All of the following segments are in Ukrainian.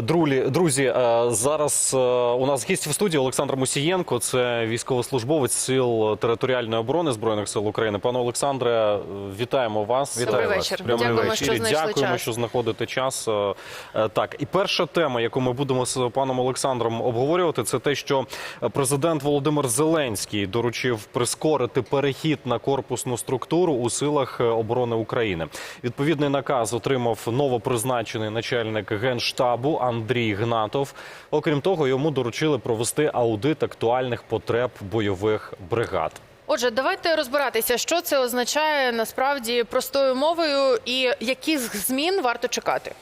Друзі, друзі, е, зараз е, у нас гість в студії Олександр Мусієнко. Це військовослужбовець сил територіальної оборони збройних сил України. Пане Олександре, е, вітаємо вас. Добрий Вітаю вас. вечір. В прямому Дякуємо, ефірі. що знайшли Дякуємо, час. що знаходите час. Е, е, Так, і перша тема, яку ми будемо з паном Олександром обговорювати, це те, що президент Володимир Зеленський доручив прискорити перехід на корпусну структуру у силах е, оборони України. Відповідний наказ отримав новопризначений начальник генштабу Андрій Гнатов. Окрім того, йому доручили провести аудит актуальних потреб бойових бригад. Отже, давайте розбиратися, що це означає насправді простою мовою, і яких змін варто чекати.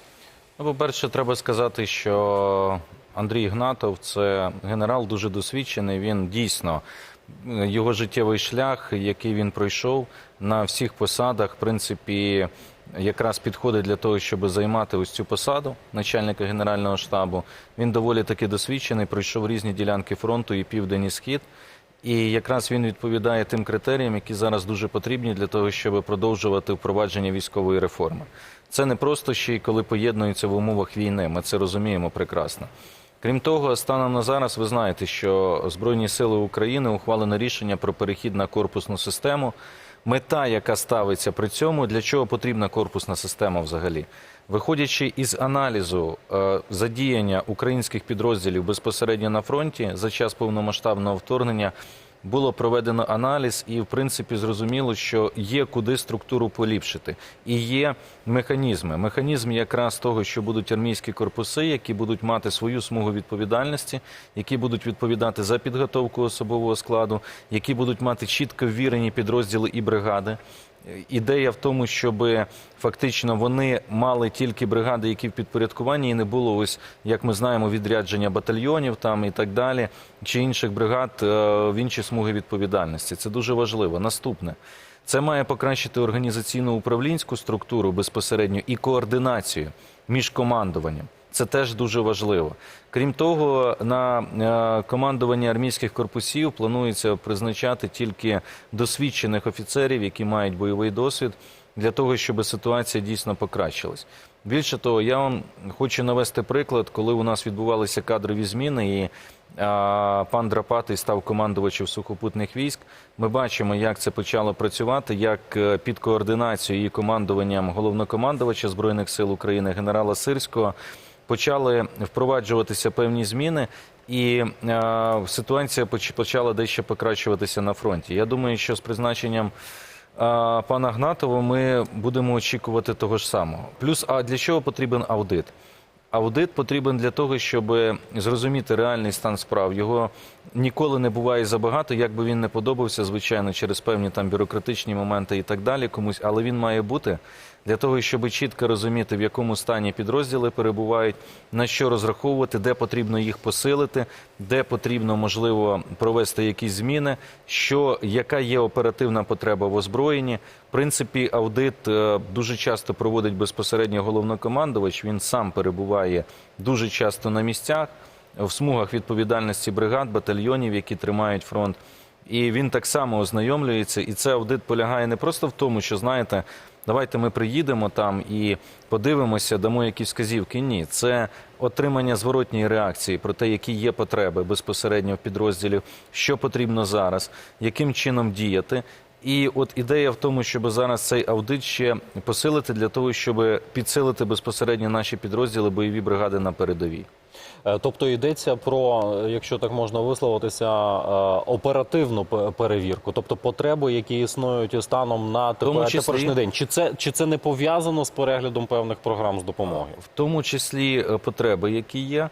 Ну, по-перше, треба сказати, що Андрій Гнатов це генерал дуже досвідчений. Він дійсно його життєвий шлях, який він пройшов на всіх посадах, в принципі, якраз підходить для того, щоб займати ось цю посаду начальника генерального штабу. Він доволі таки досвідчений, пройшов різні ділянки фронту і південь і схід. І якраз він відповідає тим критеріям, які зараз дуже потрібні для того, щоб продовжувати впровадження військової реформи. Це не просто ще й коли поєднуються в умовах війни. Ми це розуміємо прекрасно. Крім того, станом на зараз ви знаєте, що Збройні сили України ухвалено рішення про перехід на корпусну систему. Мета, яка ставиться при цьому, для чого потрібна корпусна система взагалі? Виходячи із аналізу е, задіяння українських підрозділів безпосередньо на фронті за час повномасштабного вторгнення, було проведено аналіз, і в принципі зрозуміло, що є куди структуру поліпшити, і є механізми. Механізм якраз того, що будуть армійські корпуси, які будуть мати свою смугу відповідальності, які будуть відповідати за підготовку особового складу, які будуть мати чітко ввірені підрозділи і бригади. Ідея в тому, щоб фактично вони мали тільки бригади, які в підпорядкуванні, і не було ось, як ми знаємо, відрядження батальйонів там і так далі, чи інших бригад е, в інші смуги відповідальності. Це дуже важливо. Наступне. Це має покращити організаційну управлінську структуру безпосередньо і координацію між командуванням. Це теж дуже важливо. Крім того, на е, командування армійських корпусів планується призначати тільки досвідчених офіцерів, які мають бойовий досвід, для того, щоб ситуація дійсно покращилась. Більше того, я вам хочу навести приклад, коли у нас відбувалися кадрові зміни, і пан Драпатий став командувачем сухопутних військ. Ми бачимо, як це почало працювати, як е, під координацією і командуванням головнокомандувача збройних сил України генерала Сирського почали впроваджуватися певні зміни, і е, ситуація почала дещо покращуватися на фронті. Я думаю, що з призначенням е, пана Гнатова ми будемо очікувати того ж самого. Плюс, а для чого потрібен аудит? Аудит потрібен для того, щоб зрозуміти реальний стан справ. Його ніколи не буває забагато, як би він не подобався, звичайно, через певні там бюрократичні моменти і так далі комусь, але він має бути для того, щоб чітко розуміти, в якому стані підрозділи перебувають, на що розраховувати, де потрібно їх посилити, де потрібно можливо провести якісь зміни, що яка є оперативна потреба в озброєнні. В принципі, аудит е, дуже часто проводить безпосередньо головнокомандувач. Він сам перебуває дуже часто на місцях в смугах відповідальності бригад, батальйонів, які тримають фронт. І він так само ознайомлюється, і це аудит полягає не просто в тому, що знаєте, давайте ми приїдемо там і подивимося, дамо якісь вказівки. Ні, це отримання зворотньої реакції про те, які є потреби безпосередньо в підрозділів, що потрібно зараз, яким чином діяти. І от ідея в тому, щоб зараз цей аудит ще посилити для того, щоб підсилити безпосередньо наші підрозділи, бойові бригади на передовій. Е, Тобто йдеться про, якщо так можна висловитися, е, оперативну перевірку, тобто потреби, які існують станом на тепер, числі- теперішній день. Чи це чи це не пов'язано з переглядом певних програм з допомоги? в тому числі е, потреби, які є.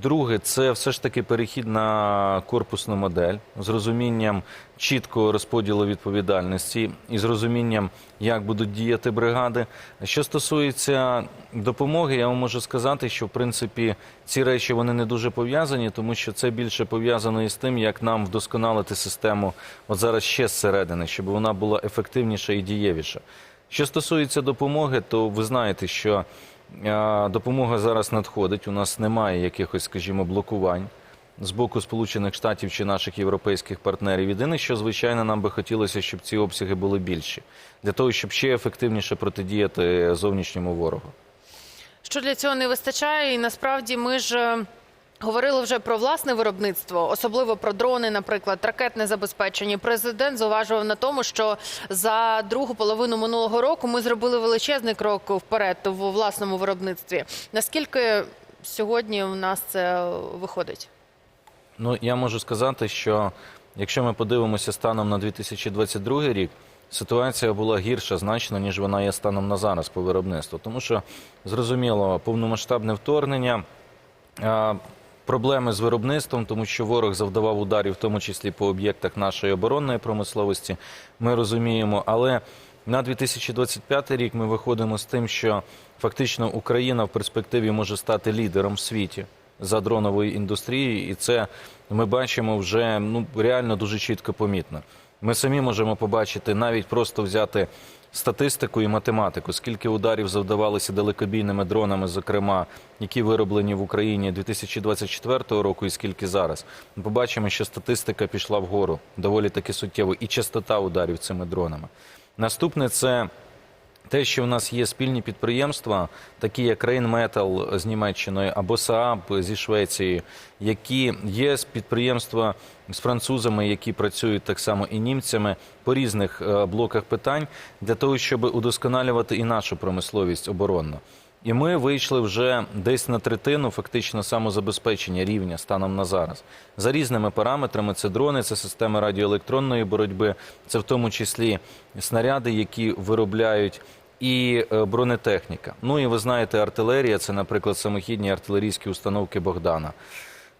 Друге, це все ж таки перехід на корпусну модель з розумінням чіткого розподілу відповідальності і з розумінням, як будуть діяти бригади. Що стосується допомоги, я вам можу сказати, що в принципі ці речі вони не дуже пов'язані, тому що це більше пов'язано із тим, як нам вдосконалити систему от зараз ще зсередини, щоб вона була ефективніша і дієвіша. Що стосується допомоги, то ви знаєте, що допомога зараз надходить. У нас немає якихось, скажімо, блокувань з боку Сполучених Штатів чи наших європейських партнерів. Єдине, що звичайно нам би хотілося, щоб ці обсяги були більші, для того, щоб ще ефективніше протидіяти зовнішньому ворогу. Що для цього не вистачає, і насправді ми ж. Говорили вже про власне виробництво, особливо про дрони, наприклад, ракетне забезпечення. Президент зауважував на тому, що за другу половину минулого року ми зробили величезний крок вперед в власному виробництві. Наскільки сьогодні у нас це виходить? Ну, я можу сказати, що якщо ми подивимося станом на 2022 рік, ситуація була гірша значно, ніж вона є станом на зараз по виробництву. Тому що, зрозуміло, повномасштабне вторгнення, проблеми з виробництвом, тому що ворог завдавав ударів, в тому числі по об'єктах нашої оборонної промисловості, ми розуміємо. Але на 2025 рік ми виходимо з тим, що фактично Україна в перспективі може стати лідером в світі за дроновою індустрією, і це ми бачимо вже ну реально дуже чітко помітно. Ми самі можемо побачити, навіть просто взяти статистику і математику, скільки ударів завдавалося далекобійними дронами, зокрема, які вироблені в Україні 2024 року, і скільки зараз. Ми побачимо, що статистика пішла вгору доволі таки суттєво, і частота ударів цими дронами. Наступне це те, що в нас є спільні підприємства, такі як Рейнметал з Німеччиною або Saab зі Швецією, які є підприємства з французами, які працюють так само і німцями по різних е, блоках питань для того, щоб удосконалювати і нашу промисловість оборонну. І ми вийшли вже десь на третину фактично самозабезпечення рівня станом на зараз. За різними параметрами це дрони, це системи радіоелектронної боротьби, це в тому числі снаряди, які виробляють. І е, бронетехніка. Ну і ви знаєте, артилерія це, наприклад, самохідні артилерійські установки Богдана.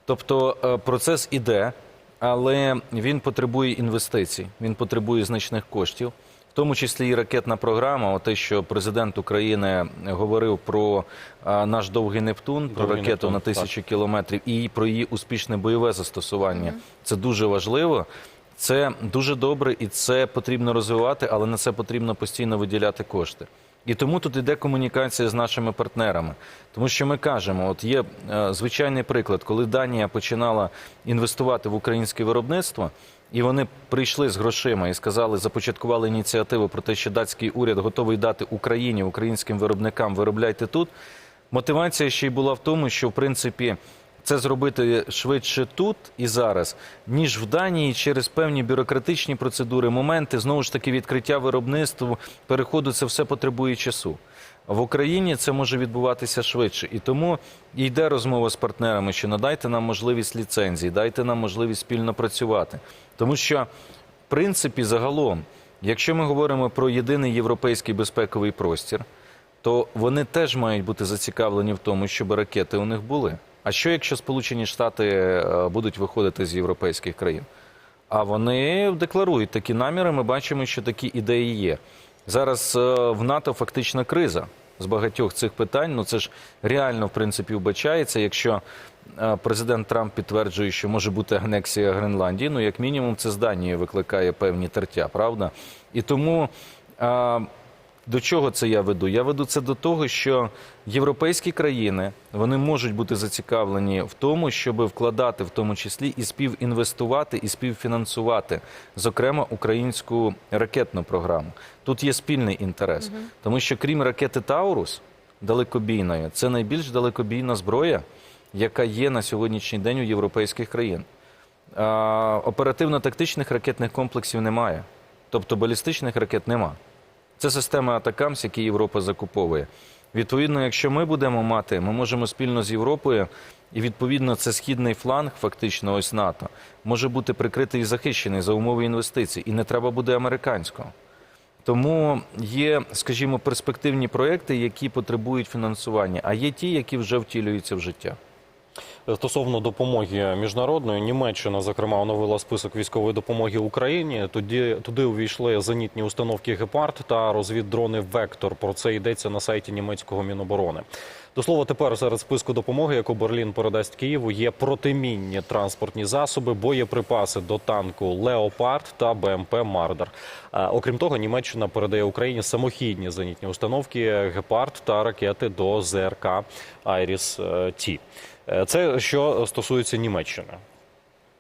Тобто е, процес іде, але він потребує інвестицій, він потребує значних коштів, в тому числі і ракетна програма. Те, що президент України говорив про наш довгий Нептун, про Довгий ракету Нептун, на тисячу кілометрів і про її успішне бойове застосування. Це дуже важливо. Це дуже добре і це потрібно розвивати, але на це потрібно постійно виділяти кошти. І тому тут йде комунікація з нашими партнерами. Тому що ми кажемо, от є е, звичайний приклад, коли Данія починала інвестувати в українське виробництво, і вони прийшли з грошима і сказали, започаткували ініціативу про те, що датський уряд готовий дати Україні, українським виробникам виробляйте тут. Мотивація ще й була в тому, що в принципі це зробити швидше тут і зараз, ніж в Данії через певні бюрократичні процедури, моменти знову ж таки відкриття виробництва, переходу. Це все потребує часу. В Україні це може відбуватися швидше, і тому йде розмова з партнерами, що надайте нам можливість ліцензії, дайте нам можливість спільно працювати, тому що в принципі загалом, якщо ми говоримо про єдиний європейський безпековий простір то вони теж мають бути зацікавлені в тому, щоб ракети у них були. А що якщо Сполучені Штати е, будуть виходити з європейських країн? А вони декларують такі наміри. Ми бачимо, що такі ідеї є. Зараз е, в НАТО фактична криза з багатьох цих питань. Ну це ж реально в принципі вбачається. Якщо е, президент Трамп підтверджує, що може бути анексія Гренландії, ну як мінімум, це з Данії викликає певні тертя, правда? І тому. До чого це я веду? Я веду це до того, що європейські країни вони можуть бути зацікавлені в тому, щоб вкладати в тому числі і співінвестувати, і співфінансувати, зокрема, українську ракетну програму. Тут є спільний інтерес, тому що крім ракети Таурус далекобійної, це найбільш далекобійна зброя, яка є на сьогоднішній день у європейських країн. Оперативно-тактичних ракетних комплексів немає, тобто балістичних ракет немає. Це система Атакамс, які Європа закуповує. Відповідно, якщо ми будемо мати, ми можемо спільно з Європою, і відповідно це східний фланг, фактично, ось НАТО, може бути прикритий і захищений за умови інвестицій, і не треба буде американського. Тому є, скажімо, перспективні проекти, які потребують фінансування, а є ті, які вже втілюються в життя. Стосовно допомоги міжнародної, Німеччина, зокрема, оновила список військової допомоги Україні. Тоді туди увійшли зенітні установки Гепард та розвіддрони Вектор. Про це йдеться на сайті німецького міноборони. До слова, тепер серед списку допомоги, яку Берлін передасть Києву, є протимінні транспортні засоби, боєприпаси до танку Леопард та БМП Мардер. Окрім того, Німеччина передає Україні самохідні зенітні установки Гепард та ракети до ЗРК Айріс Ті. Е, Це що стосується Німеччини.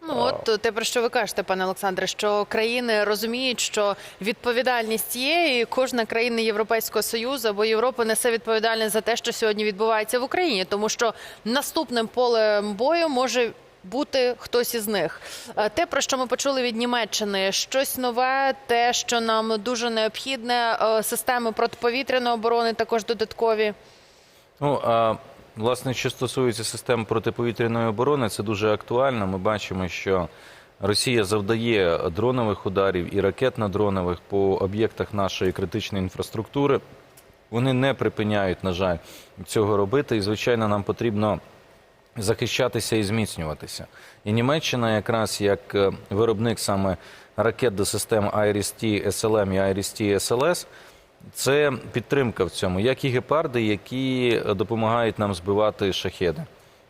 Ну от те, про що ви кажете, пане Олександре, що країни розуміють, що відповідальність є, і кожна країна Європейського союзу або Європи несе відповідальність за те, що сьогодні відбувається в Україні, тому що наступним полем бою може. Бути хтось із них. Е, Те, про що ми почули від Німеччини, щось нове, те, що нам дуже необхідне, е, системи протиповітряної оборони також додаткові. Ну, а, власне, що стосується систем протиповітряної оборони, це дуже актуально. Ми бачимо, що Росія завдає дронових ударів і ракетно-дронових по об'єктах нашої критичної інфраструктури. Вони не припиняють, на жаль, цього робити. І, звичайно, нам потрібно захищатися і зміцнюватися. І Німеччина, якраз як е, виробник саме ракет до систем IRIS-T, SLM і IRIS-T, SLS, це підтримка в цьому, як і гепарди, які допомагають нам збивати шахеди.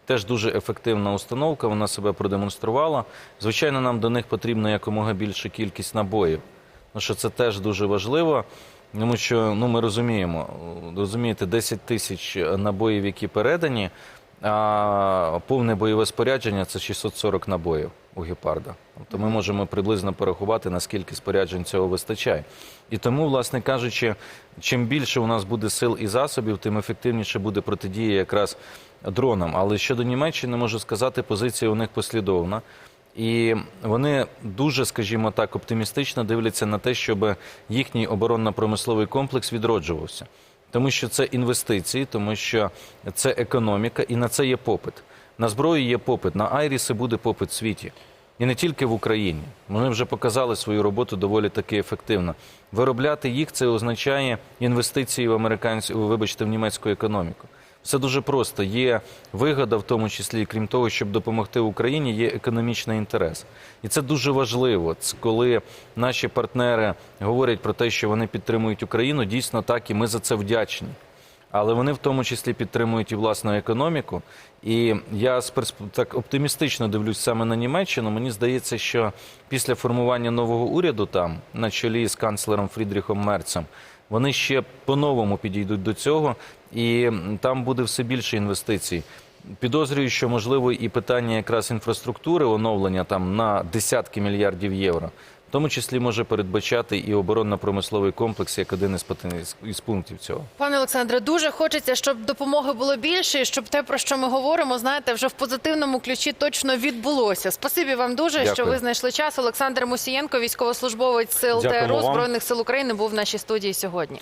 Теж дуже ефективна установка, вона себе продемонструвала. Звичайно, нам до них потрібна якомога більша кількість набоїв. Ну, що це теж дуже важливо, тому що ну, ми розуміємо, розумієте, 10 тисяч набоїв, які передані, а повне бойове спорядження це 640 набоїв у гепарда. Тобто ми можемо приблизно порахувати, наскільки споряджень цього вистачає. І тому, власне кажучи, чим більше у нас буде сил і засобів, тим ефективніше буде протидія якраз дронам. Але щодо Німеччини, можу сказати, позиція у них послідовна. І вони дуже, скажімо так, оптимістично дивляться на те, щоб їхній оборонно-промисловий комплекс відроджувався. Тому що це інвестиції, тому що це економіка, і на це є попит. На зброю є попит, на Айріси буде попит в світі. І не тільки в Україні. Вони вже показали свою роботу доволі таки ефективно. Виробляти їх це означає інвестиції в американську, вибачте, в німецьку економіку. Все дуже просто. Є вигода, в тому числі, крім того, щоб допомогти Україні, є економічний інтерес. І це дуже важливо. Коли наші партнери говорять про те, що вони підтримують Україну, дійсно так, і ми за це вдячні. Але вони в тому числі підтримують і власну економіку. І я так оптимістично дивлюсь саме на Німеччину. Мені здається, що після формування нового уряду там, на чолі з канцлером Фрідріхом Мерцем, вони ще по-новому підійдуть до цього, і там буде все більше інвестицій. Підозрюю, що можливо і питання якраз інфраструктури, оновлення там на десятки мільярдів євро, в тому числі може передбачати і оборонно-промисловий комплекс як один із із пунктів цього. Пане Олександре, дуже хочеться, щоб допомоги було більше, і щоб те, про що ми говоримо, знаєте, вже в позитивному ключі точно відбулося. Спасибі вам дуже, що ви знайшли час. Олександр Мусієнко, військовослужбовець сил ТРУ. Збройних сил України, був в нашій студії сьогодні.